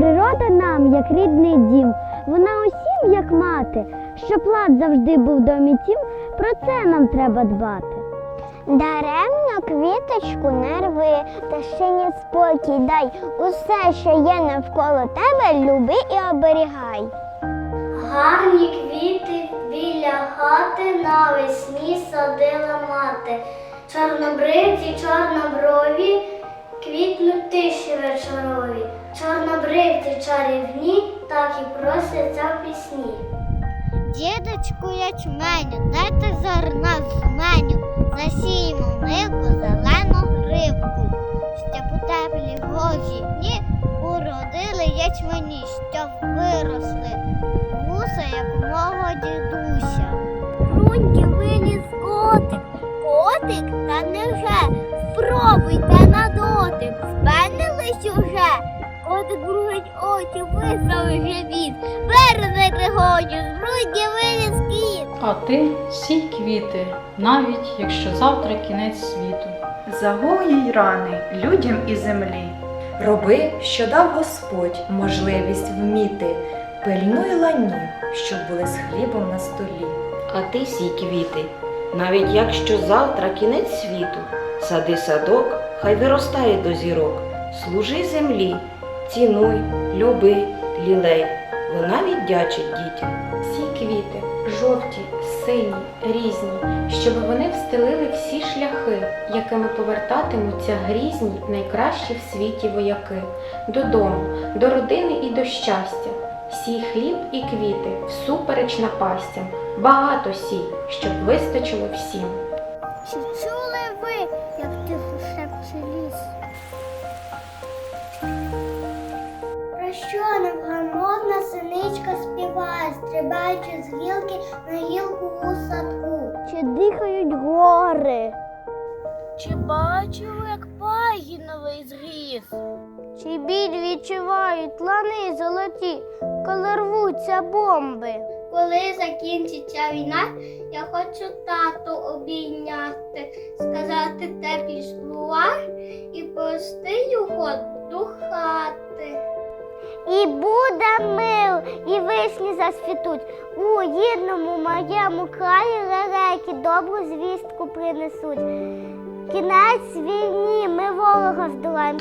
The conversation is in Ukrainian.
Природа нам, як рідний дім, вона усім, як мати, щоб лад завжди був в домі тім, про це нам треба дбати. Даремно квіточку не рви, та ще не спокій дай. Усе, що є навколо тебе, люби і оберігай. Гарні квіти біля хати навесні садила мати. Чорнобривці, чорноброві, квітнуть тиші вечорові. Чорнобривці чарівні, так і просяться в пісні. Дідочку ячменю, дайте зерна в жменю, засіємо мику зелену гривку, щоб у теплі гожі дні уродили ячмені, щоб виросли вуса, як мого дідуся. Бруньки виліз котик, котик та невже, спробуйте очі, визнав вже він, вернете годі, з грудні виліз кіт. А ти сій квіти, навіть якщо завтра кінець світу. Загоїй рани людям і землі. Роби, що дав Господь можливість вміти, пильнуй лані, щоб були з хлібом на столі. А ти сій квіти, навіть якщо завтра кінець світу, сади садок, хай виростає до зірок, служи землі, цінуй, люби, лілей, вона віддячить дітям. Всі квіти, жовті, сині, різні, щоб вони встелили всі шляхи, якими повертатимуться грізні найкращі в світі вояки, додому, до родини і до щастя. Сій хліб і квіти, всупереч напастям, багато сій, щоб вистачило всім. Що невгамовна синичка співає, стрибаючи з гілки на гілку у садку? Чи дихають гори? Чи бачили, як пагіновий зріс? Чи біль відчувають лани золоті, коли рвуться бомби? Коли закінчиться війна, я хочу тату обійняти, сказати теплі слова і повести його хати. І буде мил, і вишні засвітуть. У рідному моєму краї лелеки добру звістку принесуть. Кінець війні, ми ворога здолаємо.